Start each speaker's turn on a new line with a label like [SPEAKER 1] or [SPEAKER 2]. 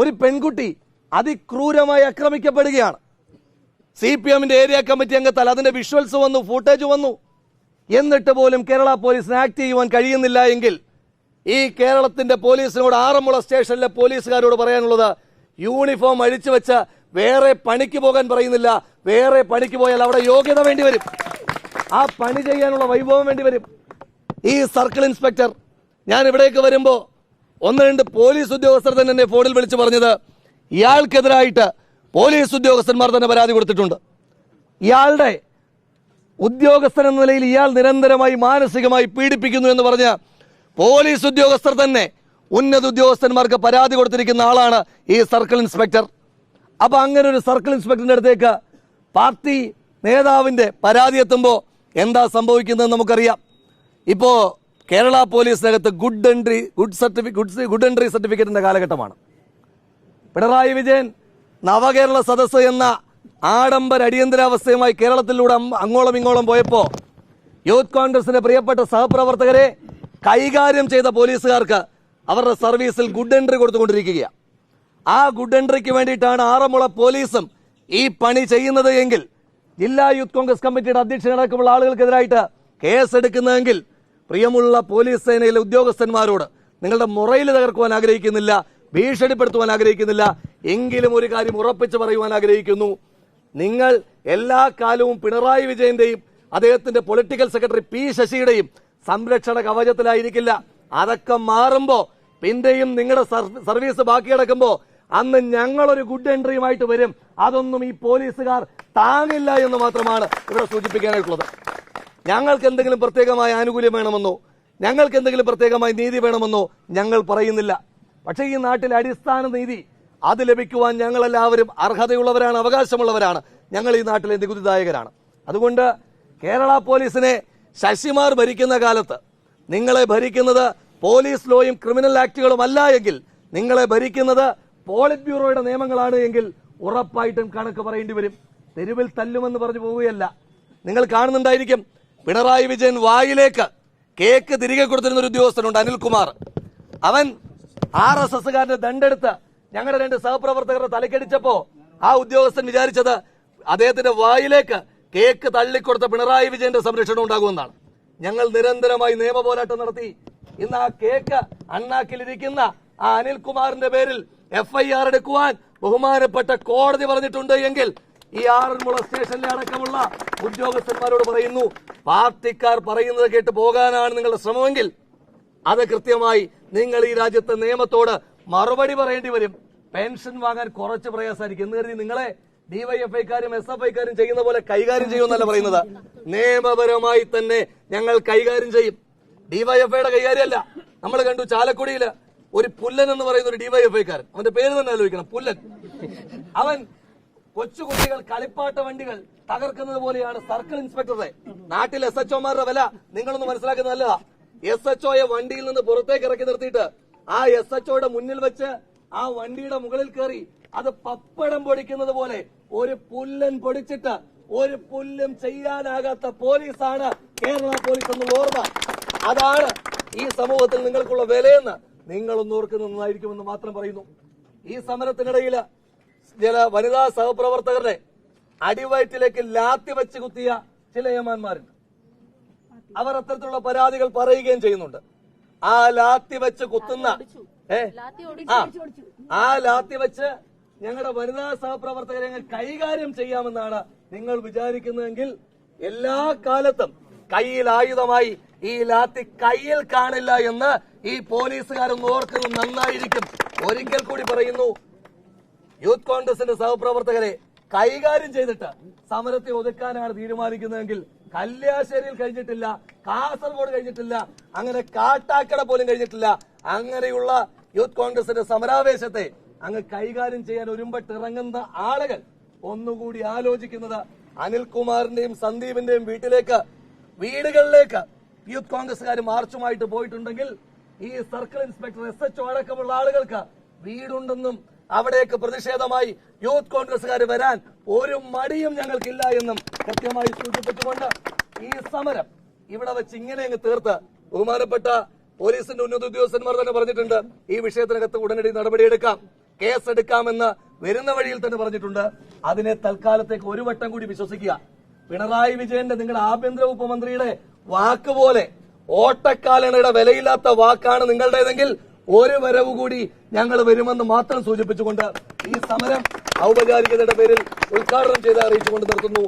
[SPEAKER 1] ഒരു പെൺകുട്ടി അതിക്രൂരമായി ആക്രമിക്കപ്പെടുകയാണ്. സി പി എമ്മിന്റെ ഏരിയ കമ്മിറ്റി അംഗത്താൽ അതിന്റെ വിഷ്വൽസ് വന്നു ഫുട്ടേജ് വന്നു. എന്നിട്ട് പോലും കേരള പോലീസിന് ആക്ട് ചെയ്യുവാൻ കഴിയുന്നില്ല എങ്കിൽ ഈ കേരളത്തിന്റെ പോലീസിനോട് ആറന്മുള സ്റ്റേഷനിലെ പോലീസുകാരോട് പറയാനുള്ളത് യൂണിഫോം അഴിച്ചു വെച്ച വേറെ പണിക്ക് പോകാൻ പറയുന്നില്ല. വേറെ പണിക്ക് പോയാൽ അവിടെ യോഗ്യത വേണ്ടി വരും. ആ പണി ചെയ്യാനുള്ള വൈഭവം വേണ്ടി വരും. ഈ സർക്കിൾ ഇൻസ്പെക്ടർ ഞാൻ ഇവിടേക്ക് വരുമ്പോ ഒന്ന് രണ്ട് പോലീസ് ഉദ്യോഗസ്ഥർ തന്നെ എന്നെ ഫോണിൽ വിളിച്ച് പറഞ്ഞത് ഇയാൾക്കെതിരായിട്ട് പോലീസ് ഉദ്യോഗസ്ഥന്മാർ തന്നെ പരാതി കൊടുത്തിട്ടുണ്ട്. ഇയാളുടെ ഉദ്യോഗസ്ഥൻ എന്ന നിലയിൽ ഇയാൾ നിരന്തരമായി മാനസികമായി പീഡിപ്പിക്കുന്നു എന്ന് പറഞ്ഞ പോലീസ് ഉദ്യോഗസ്ഥർ തന്നെ ഉന്നത ഉദ്യോഗസ്ഥന്മാർക്ക് പരാതി കൊടുത്തിരിക്കുന്ന ആളാണ് ഈ സർക്കിൾ ഇൻസ്പെക്ടർ. അപ്പൊ അങ്ങനെ ഒരു സർക്കിൾ ഇൻസ്പെക്ടറിന്റെ അടുത്തേക്ക് പാർട്ടി നേതാവിന്റെ പരാതി എത്തുമ്പോൾ എന്താ സംഭവിക്കുന്നത് നമുക്കറിയാം. ഇപ്പോ Kerala പോലീസിനകത്ത് good entry good certificate good good entry സർട്ടിഫിക്കറ്റിന്റെ കാലഘട്ടമാണ്. പിണറായി വിജയൻ നവകേരള സദസ്സ് എന്ന ആഡംബര അടിയന്തരാവസ്ഥയുമായി കേരളത്തിലൂടെ അങ്ങോളം ഇങ്ങോളം പോയപ്പോ യൂത്ത് കോൺഗ്രസിന്റെ പ്രിയപ്പെട്ട സഹപ്രവർത്തകരെ കൈകാര്യം ചെയ്ത പോലീസുകാർക്ക് അവരുടെ സർവീസിൽ ഗുഡ് എൻട്രി കൊടുത്തുകൊണ്ടിരിക്കുകയാണ്. ആ ഗുഡ് എൻട്രിക്ക് വേണ്ടിയിട്ടാണ് ആറന്മുള പോലീസും ഈ പണി ചെയ്യുന്നത് എങ്കിൽ ജില്ലാ യൂത്ത് കോൺഗ്രസ് കമ്മിറ്റിയുടെ അധ്യക്ഷനടക്കമുള്ള ആളുകൾക്കെതിരായിട്ട് കേസെടുക്കുന്നതെങ്കിൽ പ്രിയമുള്ള പോലീസ് സേനയിലെ ഉദ്യോഗസ്ഥന്മാരോട് നിങ്ങളുടെ മുറയിൽ തകർക്കുവാൻ ആഗ്രഹിക്കുന്നില്ല ഭീഷണിപ്പെടുത്തുവാൻ ആഗ്രഹിക്കുന്നില്ല എങ്കിലും ഒരു കാര്യം ഉറപ്പിച്ചു പറയുവാൻ ആഗ്രഹിക്കുന്നു. നിങ്ങൾ എല്ലാ കാലവും പിണറായി വിജയന്റെയും അദ്ദേഹത്തിന്റെ പൊളിറ്റിക്കൽ സെക്രട്ടറി പി ശശിയുടെയും സംരക്ഷണ കവചത്തിലായിരിക്കില്ല. അതൊക്കെ മാറുമ്പോ പിന്നെയും നിങ്ങളുടെ സർവീസ് ബാക്കി കിടക്കുമ്പോ അന്ന് ഞങ്ങളൊരു ഗുഡ് എൻട്രിയുമായിട്ട് വരും. അതൊന്നും ഈ പോലീസുകാർ താങ്ങില്ല എന്ന് മാത്രമാണ് ഇവിടെ സൂചിപ്പിക്കാനായിട്ടുള്ളത്. ഞങ്ങൾക്ക് എന്തെങ്കിലും പ്രത്യേകമായ ആനുകൂല്യം വേണമെന്നോ ഞങ്ങൾക്ക് എന്തെങ്കിലും പ്രത്യേകമായ നീതി വേണമെന്നോ ഞങ്ങൾ പറയുന്നില്ല. പക്ഷേ ഈ നാട്ടിലെ അടിസ്ഥാന നീതി അത് ലഭിക്കുവാൻ ഞങ്ങളെല്ലാവരും അർഹതയുള്ളവരാണ് അവകാശമുള്ളവരാണ്. ഞങ്ങൾ ഈ നാട്ടിലെ നികുതിദായകരാണ്. അതുകൊണ്ട് കേരള പോലീസിനെ ശശിമാർ ഭരിക്കുന്ന കാലത്ത് നിങ്ങളെ ഭരിക്കുന്നത് പോലീസ് ലോയും ക്രിമിനൽ ആക്ടുകളും അല്ല എങ്കിൽ നിങ്ങളെ ഭരിക്കുന്നത് പോളിറ്റ് ബ്യൂറോയുടെ നിയമങ്ങളാണ് എങ്കിൽ ഉറപ്പായിട്ടും കണക്ക് പറയേണ്ടി വരും. തെരുവിൽ തല്ലുമെന്ന് പറഞ്ഞു പോവുകയല്ല. നിങ്ങൾ കാണുന്നുണ്ടായിരിക്കും പിണറായി വിജയൻ വായിലേക്ക് കേക്ക് തിരികെ കൊടുത്തിരുന്ന ഒരു ഉദ്യോഗസ്ഥനുണ്ട് അനിൽകുമാർ. അവൻ ആർ എസ് എസ്സുകാരന്റെ ദണ്ടെടുത്ത് ഞങ്ങളുടെ രണ്ട് സഹപ്രവർത്തകരുടെ തലക്കടിച്ചപ്പോ ആ ഉദ്യോഗസ്ഥൻ വിചാരിച്ചത് അദ്ദേഹത്തിന്റെ വായിലേക്ക് കേക്ക് തള്ളിക്കൊടുത്ത പിണറായി വിജയന്റെ സംരക്ഷണം ഉണ്ടാകുമെന്നാണ്. ഞങ്ങൾ നിരന്തരമായി നിയമ പോരാട്ടം നടത്തി. ഇന്ന് ആ കേക്ക് അണ്ണാക്കിലിരിക്കുന്ന ആ അനിൽകുമാറിന്റെ പേരിൽ എഫ് ഐ ആർ എടുക്കുവാൻ ബഹുമാനപ്പെട്ട കോടതി പറഞ്ഞിട്ടുണ്ട് എങ്കിൽ ഈ ആറന്മുള സ്റ്റേഷനിലെ അടക്കമുള്ള ഉദ്യോഗസ്ഥന്മാരോട് പറയുന്നു പാർട്ടിക്കാർ പറയുന്നത് കേട്ട് പോകാനാണ് നിങ്ങളുടെ ശ്രമമെങ്കിൽ അത് കൃത്യമായി നിങ്ങൾ ഈ രാജ്യത്തെ നിയമത്തോട് മറുപടി പറയേണ്ടി വരും. പെൻഷൻ വാങ്ങാൻ കുറച്ച് പ്രയാസമായിരിക്കും. എന്ന് കരുതി നിങ്ങളെ ഡിവൈഎഫ്ഐക്കാരും എസ് എഫ് ഐക്കാരും ചെയ്യുന്ന പോലെ കൈകാര്യം ചെയ്യുമെന്നല്ല പറയുന്നത്. നിയമപരമായി തന്നെ ഞങ്ങൾ കൈകാര്യം ചെയ്യും. ഡിവൈഎഫ്ഐയുടെ കൈകാര്യമല്ല. നമ്മൾ കണ്ടു ചാലക്കുടിയിൽ ഒരു പുല്ലൻ എന്ന് പറയുന്ന ഒരു ഡിവൈഎഫ്ഐക്കാരൻ. അവന്റെ പേര് തന്നെ ആലോചിക്കണം. പുല്ലൻ. അവൻ കൊച്ചുകുട്ടികൾ കളിപ്പാട്ട വണ്ടികൾ തകർക്കുന്നത് പോലെയാണ് സർക്കിൾ ഇൻസ്പെക്ടറെ. നാട്ടിൽ എസ് എച്ച് ഒമാരുടെ വില നിങ്ങളൊന്ന് മനസ്സിലാക്കുന്നത് നല്ലതാ. എസ് എച്ച് ഒയെ വണ്ടിയിൽ നിന്ന് പുറത്തേക്ക് ഇറക്കി നിർത്തിയിട്ട് ആ എസ് എച്ച് ഒയുടെ മുന്നിൽ വെച്ച് ആ വണ്ടിയുടെ മുകളിൽ കയറി അത് പപ്പടം പൊടിക്കുന്നത് പോലെ ഒരു പുല്ലൻ പൊടിച്ചിട്ട് ഒരു പുല്ലും ചെയ്യാനാകാത്ത പോലീസാണ് കേരള പോലീസ് എന്ന് ഓർമ്മ. അതാണ് ഈ സമൂഹത്തിൽ നിങ്ങൾക്കുള്ള വിലയെന്ന് നിങ്ങളൊന്ന് ഓർക്കുന്നത് നന്നായിരിക്കുമെന്ന് മാത്രം പറയുന്നു. ഈ സമരത്തിനിടയിൽ ചില വനിതാ സഹപ്രവർത്തകരുടെ അടിവയറ്റിലേക്ക് ലാത്തി വെച്ച് കുത്തിയ ചില യമാന്മാരുണ്ട് അവർ അത്തരത്തിലുള്ള പരാതികൾ പറയുകയും ചെയ്യുന്നുണ്ട്. ആ ലാത്തി വെച്ച് കുത്തുന്ന ഏ? ആ. ലാത്തി വെച്ച് ഞങ്ങളുടെ വനിതാ സഹപ്രവർത്തകരെ ഞങ്ങൾ കൈകാര്യം ചെയ്യാമെന്നാണ് നിങ്ങൾ വിചാരിക്കുന്നതെങ്കിൽ എല്ലാ കാലത്തും കയ്യിൽ ആയുധമായി ഈ ലാത്തി കയ്യിൽ കാണില്ല എന്ന് ഈ പോലീസുകാരൊന്ന് ഓർക്കുന്നത് നന്നായിരിക്കും. ഒരിക്കൽ കൂടി പറയുന്നു യൂത്ത് കോൺഗ്രസിന്റെ സഹപ്രവർത്തകരെ കൈകാര്യം ചെയ്തിട്ട് സമരത്തെ ഒതുക്കാനാണ് തീരുമാനിക്കുന്നതെങ്കിൽ കല്യാശ്ശേരിയിൽ കഴിഞ്ഞിട്ടില്ല കാസർഗോഡ് കഴിഞ്ഞിട്ടില്ല അങ്ങനെ കാട്ടാക്കട പോലും കഴിഞ്ഞിട്ടില്ല. അങ്ങനെയുള്ള യൂത്ത് കോൺഗ്രസിന്റെ സമരാവേശത്തെ അങ്ങ് കൈകാര്യം ചെയ്യാൻ ഒരുമ്പട്ടിറങ്ങുന്ന ആളുകൾ ഒന്നുകൂടി ആലോചിക്കുന്നത് അനിൽകുമാറിന്റെയും സന്ദീപിന്റെയും വീട്ടിലേക്ക് വീടുകളിലേക്ക് യൂത്ത് കോൺഗ്രസ്സുകാർ മാർച്ചുമായിട്ട് പോയിട്ടുണ്ടെങ്കിൽ ഈ സർക്കിൾ ഇൻസ്പെക്ടർ എസ് എച്ച് അടക്കമുള്ള ആളുകൾക്ക് വീടുണ്ടെന്നും അവിടേക്ക് പ്രതിഷേധമായി യൂത്ത് കോൺഗ്രസ്സുകാർ വരാൻ ഒരു മടിയും ഞങ്ങൾക്കില്ല എന്നും കൃത്യമായി സൂചിപ്പിച്ചുകൊണ്ട് ഈ സമരം ഇവിടെ വെച്ച് ഇങ്ങനെ അങ്ങ് തീർത്ത്. ബഹുമാനപ്പെട്ട പോലീസിന്റെ ഉന്നത ഉദ്യോഗസ്ഥന്മാർ തന്നെ പറഞ്ഞിട്ടുണ്ട് ഈ വിഷയത്തിനകത്ത് ഉടനടി നടപടിയെടുക്കാം കേസെടുക്കാമെന്ന് വരുന്ന വഴിയിൽ തന്നെ പറഞ്ഞിട്ടുണ്ട്. അതിനെ തൽക്കാലത്തേക്ക് ഒരു വട്ടം കൂടി വിശ്വസിക്കുക. പിണറായി വിജയന്റെ നിങ്ങളുടെ ആഭ്യന്തര ഉപമന്ത്രിയുടെ മന്ത്രിയുടെ വാക്ക് പോലെ ഓട്ടക്കാലണയുടെ വിലയില്ലാത്ത വാക്കാണ് നിങ്ങളുടേതെങ്കിൽ ഒരു വരവ് കൂടി ഞങ്ങൾ വരുമെന്ന് മാത്രം സൂചിപ്പിച്ചുകൊണ്ട് ഈ സമരം ഔപചാരികതയുടെ പേരിൽ ഉദ്ഘാടനം ചെയ്ത് അറിയിച്ചുകൊണ്ട് നിർത്തുന്നു.